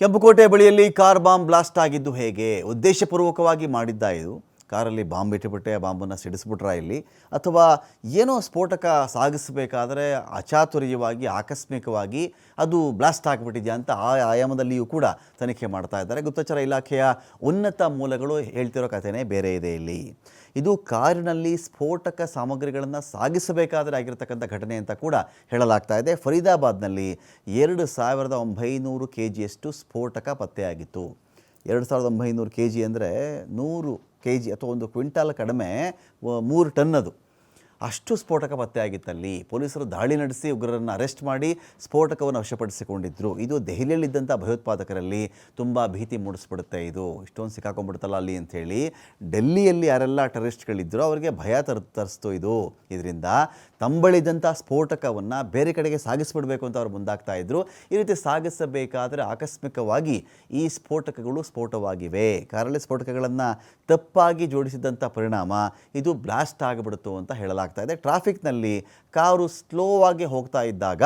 ಕೆಂಪುಕೋಟೆ ಬಳಿಯಲ್ಲಿ car bomb blast ಆಗಿದ್ದು ಹೇಗೆ? ಉದ್ದೇಶಪೂರ್ವಕವಾಗಿ ಮಾಡಿದ್ದ ಇದು? ಕಾರಲ್ಲಿ ಬಾಂಬ್ ಇಟ್ಟುಬಿಟ್ಟೆ ಬಾಂಬನ್ನು ಸಿಡಿಸ್ಬಿಟ್ರ ಇಲ್ಲಿ? ಅಥವಾ ಏನೋ ಸ್ಫೋಟಕ ಸಾಗಿಸಬೇಕಾದರೆ ಅಚಾತುರ್ಯವಾಗಿ, ಆಕಸ್ಮಿಕವಾಗಿ ಅದು ಬ್ಲಾಸ್ಟ್ ಆಗಿಬಿಟ್ಟಿದೆಯಾ ಅಂತ ಆ ಆಯಾಮದಲ್ಲಿಯೂ ಕೂಡ ತನಿಖೆ ಮಾಡ್ತಾ ಇದ್ದಾರೆ. ಗುಪ್ತಚರ ಇಲಾಖೆಯ ಉನ್ನತ ಮೂಲಗಳು ಹೇಳ್ತಿರೋ ಕಥೆನೇ ಬೇರೆ ಇದೆ ಇಲ್ಲಿ. ಇದು ಕಾರಿನಲ್ಲಿ ಸ್ಫೋಟಕ ಸಾಮಗ್ರಿಗಳನ್ನು ಸಾಗಿಸಬೇಕಾದರೆ ಆಗಿರತಕ್ಕಂಥ ಘಟನೆ ಅಂತ ಕೂಡ ಹೇಳಲಾಗ್ತಾ ಇದೆ. ಫರೀದಾಬಾದ್ನಲ್ಲಿ ಎರಡು ಸಾವಿರದ ಒಂಬೈನೂರು ಕೆ ಜಿಯಷ್ಟು ಸ್ಫೋಟಕ ಪತ್ತೆಯಾಗಿತ್ತು. ಎರಡು ಸಾವಿರದ ಒಂಬೈನೂರು ಕೆ ಜಿ ಅಂದರೆ ನೂರು ಕೆ ಜಿ ಅಥವಾ ಒಂದು ಕ್ವಿಂಟಾಲ್ ಕಡಿಮೆ ಮೂರು ಟನ್ ಅದು. ಅಷ್ಟು ಸ್ಫೋಟಕ ಪತ್ತೆಯಾಗಿತ್ತಲ್ಲಿ ಪೊಲೀಸರು ದಾಳಿ ನಡೆಸಿ ಉಗ್ರರನ್ನು ಅರೆಸ್ಟ್ ಮಾಡಿ ಸ್ಫೋಟಕವನ್ನು ವಶಪಡಿಸಿಕೊಂಡಿದ್ದರು ಇದು ದೆಹಲಿಯಲ್ಲಿದ್ದಂಥ ಭಯೋತ್ಪಾದಕರಲ್ಲಿ ತುಂಬ ಭೀತಿ ಮೂಡಿಸ್ಬಿಡುತ್ತೆ ಇದು. ಇಷ್ಟೊಂದು ಸಿಕ್ಕಾಕೊಂಡ್ಬಿಡ್ತಲ್ಲ ಅಲ್ಲಿ ಅಂಥೇಳಿ. ಡೆಲ್ಲಿಯಲ್ಲಿ ಯಾರೆಲ್ಲ ಟೆರರಿಸ್ಟ್ಗಳಿದ್ದರು ಅವರಿಗೆ ಭಯ ತರ್, ತರಿಸ್ತು ಇದು. ಇದರಿಂದ ತಂಬಳಿದಂಥ ಸ್ಫೋಟಕವನ್ನು ಬೇರೆ ಕಡೆಗೆ ಸಾಗಿಸ್ಬಿಡಬೇಕು ಅಂತ ಅವರು ಮುಂದಾಗ್ತಾ ಇದ್ರು. ಈ ರೀತಿ ಸಾಗಿಸಬೇಕಾದರೆ ಆಕಸ್ಮಿಕವಾಗಿ ಈ ಸ್ಫೋಟಕಗಳು ಸ್ಫೋಟವಾಗಿವೆ. ಕಾರಲ್ಲಿ ಸ್ಫೋಟಕಗಳನ್ನು ತಪ್ಪಾಗಿ ಜೋಡಿಸಿದಂಥ ಪರಿಣಾಮ ಇದು ಬ್ಲಾಸ್ಟ್ ಆಗಿಬಿಡ್ತು ಅಂತ ಹೇಳಲಾಗ್ತಾ ಇದೆ. ಟ್ರಾಫಿಕ್ನಲ್ಲಿ ಕಾರು ಸ್ಲೋ ಆಗಿ ಹೋಗ್ತಾ ಇದ್ದಾಗ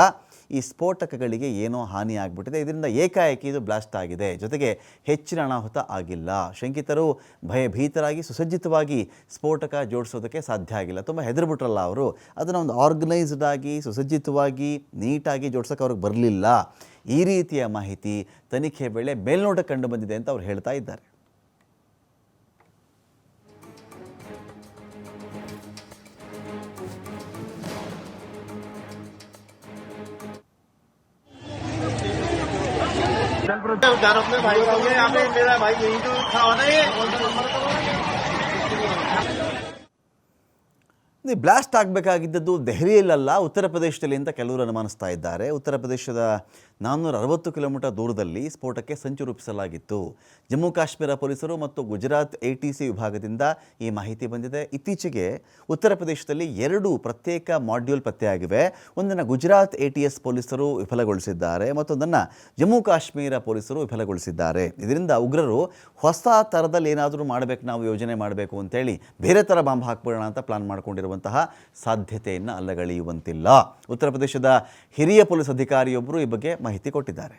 ಈ ಸ್ಫೋಟಕಗಳಿಗೆ ಏನೋ ಹಾನಿ ಆಗಿಬಿಟ್ಟಿದೆ. ಇದರಿಂದ ಏಕಾಏಕಿ ಇದು ಬ್ಲಾಸ್ಟ್ ಆಗಿದೆ. ಜೊತೆಗೆ ಹೆಚ್ಚಿನ ಅನಾಹುತ ಆಗಿಲ್ಲ. ಶಂಕಿತರು ಭಯಭೀತರಾಗಿ ಸುಸಜ್ಜಿತವಾಗಿ ಸ್ಫೋಟಕ ಜೋಡಿಸೋದಕ್ಕೆ ಸಾಧ್ಯ ಆಗಿಲ್ಲ. ತುಂಬ ಹೆದರ್ಬಿಟ್ರಲ್ಲ ಅವರು. ಅದನ್ನು ಒಂದು ಆರ್ಗನೈಸ್ಡ್ ಆಗಿ, ಸುಸಜ್ಜಿತವಾಗಿ, ನೀಟಾಗಿ ಜೋಡ್ಸೋಕೆ ಅವ್ರಿಗೆ ಬರಲಿಲ್ಲ. ಈ ರೀತಿಯ ಮಾಹಿತಿ ತನಿಖೆ ವೇಳೆ ಮೇಲ್ನೋಟ ಕಂಡು ಬಂದಿದೆ ಅಂತ ಅವ್ರು ಹೇಳ್ತಾ ಇದ್ದಾರೆ. उधर अपने भाई को ये यहाँ पे मेरा भाई यही तो खड़ा हुआ था ये ಇದು ಬ್ಲಾಸ್ಟ್ ಆಗಬೇಕಾಗಿದ್ದದ್ದು ದೆಹಲಿಯಲ್ಲ ಉತ್ತರ ಪ್ರದೇಶದಲ್ಲಿ ಅಂತ ಕೆಲವರು ಅನುಮಾನಿಸ್ತಾ ಇದ್ದಾರೆ ಉತ್ತರ ಪ್ರದೇಶದ ನಾನ್ನೂರ ಅರವತ್ತು ಕಿಲೋಮೀಟರ್ ದೂರದಲ್ಲಿ ಸ್ಫೋಟಕ್ಕೆ ಸಂಚು ರೂಪಿಸಲಾಗಿತ್ತು. ಜಮ್ಮು ಕಾಶ್ಮೀರ ಪೊಲೀಸರು ಮತ್ತು ಗುಜರಾತ್ ಎ ಟಿ ಸಿ ವಿಭಾಗದಿಂದ ಈ ಮಾಹಿತಿ ಬಂದಿದೆ. ಇತ್ತೀಚೆಗೆ ಉತ್ತರ ಪ್ರದೇಶದಲ್ಲಿ ಎರಡು ಪ್ರತ್ಯೇಕ ಮಾಡ್ಯೂಲ್ ಪತ್ತೆಯಾಗಿವೆ. ಒಂದನ್ನು ಗುಜರಾತ್ ಎ ಟಿ ಎಸ್ ಪೊಲೀಸರು ವಿಫಲಗೊಳಿಸಿದ್ದಾರೆ, ಮತ್ತೊಂದನ್ನು ಜಮ್ಮು ಕಾಶ್ಮೀರ ಪೊಲೀಸರು ವಿಫಲಗೊಳಿಸಿದ್ದಾರೆ. ಇದರಿಂದ ಉಗ್ರರು ಹೊಸ ಥರದಲ್ಲಿ ಏನಾದರೂ ಮಾಡಬೇಕು, ನಾವು ಯೋಜನೆ ಮಾಡಬೇಕು ಅಂತೇಳಿ ಬೇರೆ ಥರ ಬಾಂಬ್ ಹಾಕ್ಬಿಡೋಣ ಅಂತ ಪ್ಲಾನ್ ಮಾಡ್ಕೊಂಡಿರುವಂತಹ ಸಾಧ್ಯತೆಯನ್ನು ಅಲ್ಲಗಳೆಯುವಂತಿಲ್ಲ. ಉತ್ತರ ಪ್ರದೇಶದ ಹಿರಿಯ ಪೊಲೀಸ್ ಅಧಿಕಾರಿಯೊಬ್ಬರು ಈ ಬಗ್ಗೆ ಮಾಹಿತಿ ಕೊಟ್ಟಿದ್ದಾರೆ.